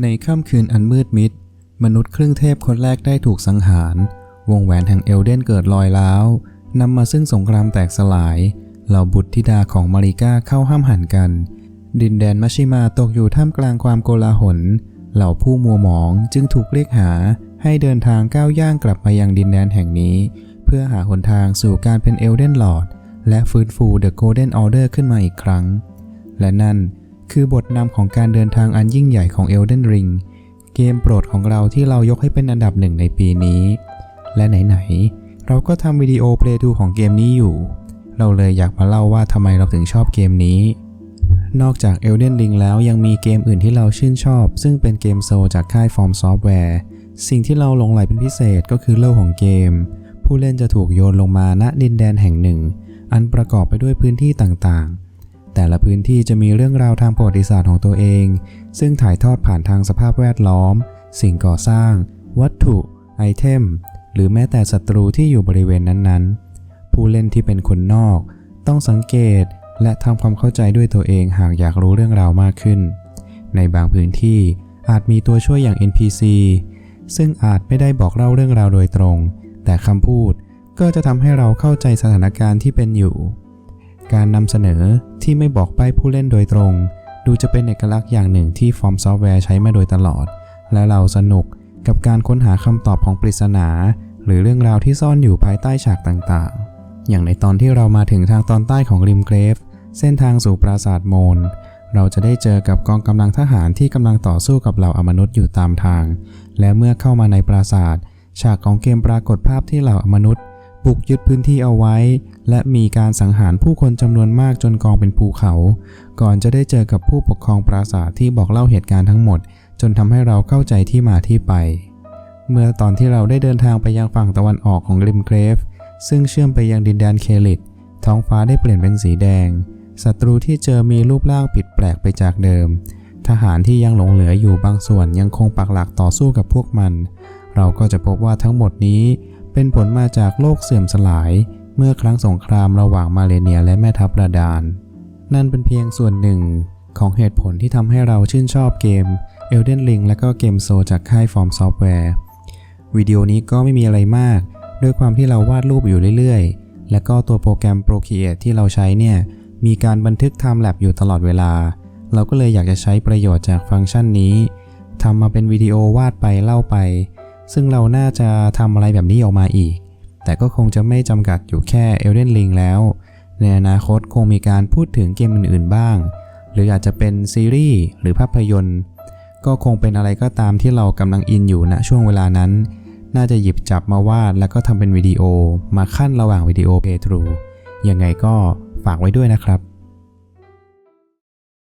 ในค่ำคืนอันมืดมิด มนุษย์ครึ่งเทพคนแรกได้ถูกสังหาร วงแหวนแห่งเอลเดนเกิดลอยล้าวนำมาซึ่งสงครามแตกสลาย เหล่าบุตรธิดาของมาริก้าเข้าห้ามหันกัน ดินแดนมัชชิมาตกอยู่ท่ามกลางความโกลาหล เหล่าผู้มัวหมองจึงถูกเรียกหาให้เดินทางก้าวย่างกลับมายังดินแดนแห่งนี้ เพื่อหาหนทางสู่การเป็นเอลเดนลอร์ดและฟื้นฟูเดอะโกลเด้นออเดอร์ขึ้นมาอีกครั้ง และนั่น คือบทนำของการเดินทางอันยิ่งใหญ่ของ Elden Ring เกมโปรดของเราที่เรายกให้เป็นอันดับหนึ่งในปีนี้ และไหนๆ เราก็ทำวิดีโอเพลย์ทูของเกมนี้อยู่ เราเลยอยากมาเล่าว่าทำไมเราถึงชอบเกมนี้ นอกจาก Elden Ring แล้วยังมีเกมอื่นที่เราชื่นชอบ ซึ่งเป็นเกมโซลจากค่าย From Software สิ่งที่เราหลงใหลเป็นพิเศษก็คือโลกของเกม ผู้เล่นจะถูกโยนลงมาณดินแดนแห่งหนึ่ง อันประกอบไปด้วยพื้นที่ต่างๆ แต่ละพื้นที่จะมีเรื่องราวทางประวัติศาสตร์ของตัวเอง ซึ่งถ่ายทอดผ่านทางสภาพแวดล้อม สิ่งก่อสร้าง วัตถุ ไอเทม หรือแม้แต่ศัตรูที่อยู่บริเวณนั้นๆ ผู้เล่นที่เป็นคนนอก ต้องสังเกตและทำความเข้าใจด้วยตัวเองหากอยากรู้เรื่องราวมากขึ้น ในบางพื้นที่อาจมีตัวช่วยอย่าง NPC ซึ่งอาจไม่ได้บอกเล่าเรื่องราวโดยตรง แต่คำพูดก็จะทำให้เราเข้าใจสถานการณ์ที่เป็นอยู่ การนำเสนอที่ไม่บอกป้ายผู้เล่นโดยตรง ดูจะเป็นเอกลักษณ์อย่างหนึ่งที่ฟอร์มซอฟต์แวร์ใช้มาโดยตลอด และเราสนุกกับการค้นหาคำตอบของปริศนา หรือเรื่องราวที่ซ่อนอยู่ภายใต้ฉากต่างๆ อย่างในตอนที่เรามาถึงทางตอนใต้ของริมเกรฟ เส้นทางสู่ปราสาทโมน เราจะได้เจอกับกองกำลังทหารที่กำลังต่อสู้กับเหล่าอมนุษย์อยู่ตามทาง และเมื่อเข้ามาในปราสาทฉากของเกมปรากฏภาพที่เหล่าอมนุษย์ บุกยึดพื้นที่เอาไว้ และมีการสังหารผู้คนจำนวนมากจนกองเป็นภูเขา ก่อนจะได้เจอกับผู้ปกครองปราสาทที่บอกเล่าเหตุการณ์ทั้งหมด จนทำให้เราเข้าใจที่มาที่ไป เมื่อตอนที่เราได้เดินทางไปยังฝั่งตะวันออกของริมเกรฟ ซึ่งเชื่อมไปยังดินแดนเคลิดท้องฟ้าได้เปลี่ยนเป็นสีแดงศัตรูที่เจอมีรูปร่างผิดแปลกไปจากเดิม ทหารที่ยังหลงเหลืออยู่บางส่วนยังคงปักหลักต่อสู้กับพวกมัน เราก็จะพบว่าทั้งหมดนี้ เป็นผลมาจากโลกเสื่อมสลาย เมื่อครั้งสงครามระหว่างมาเลเนียและแม่ทัพราดาน นั่นเป็นเพียงส่วนหนึ่งของเหตุผลที่ทำให้เราชื่นชอบเกม Elden Ring และก็เกมโซจากค่าย From Software วิดีโอนี้ก็ไม่มีอะไรมาก ด้วยความที่เราวาดรูปอยู่เรื่อยๆ และก็ตัวโปรแกรม Procreate ที่เราใช้เนี่ย มีการบันทึก Time Lapse อยู่ตลอดเวลา เราก็เลยอยากจะใช้ประโยชน์จากฟังก์ชันนี้ทำมาเป็นวิดีโอวาดไปเล่าไป ซึ่งเราน่าจะทำอะไรแบบนี้ออกมาอีก แต่ก็คงจะไม่จำกัดอยู่แค่ Elden Ring แล้ว ในอนาคตคงมีการพูดถึงเกมอื่นๆบ้าง หรืออาจจะเป็นซีรีส์หรือภาพยนตร์ ก็คงเป็นอะไรก็ตามที่เรากำลังอินอยู่ณช่วงเวลานั้น น่าจะหยิบจับมาวาดแล้วก็ทำเป็นวิดีโอมาขั้นระหว่างวิดีโอเพย์ทรูยังไงก็ฝากไว้ด้วยนะครับ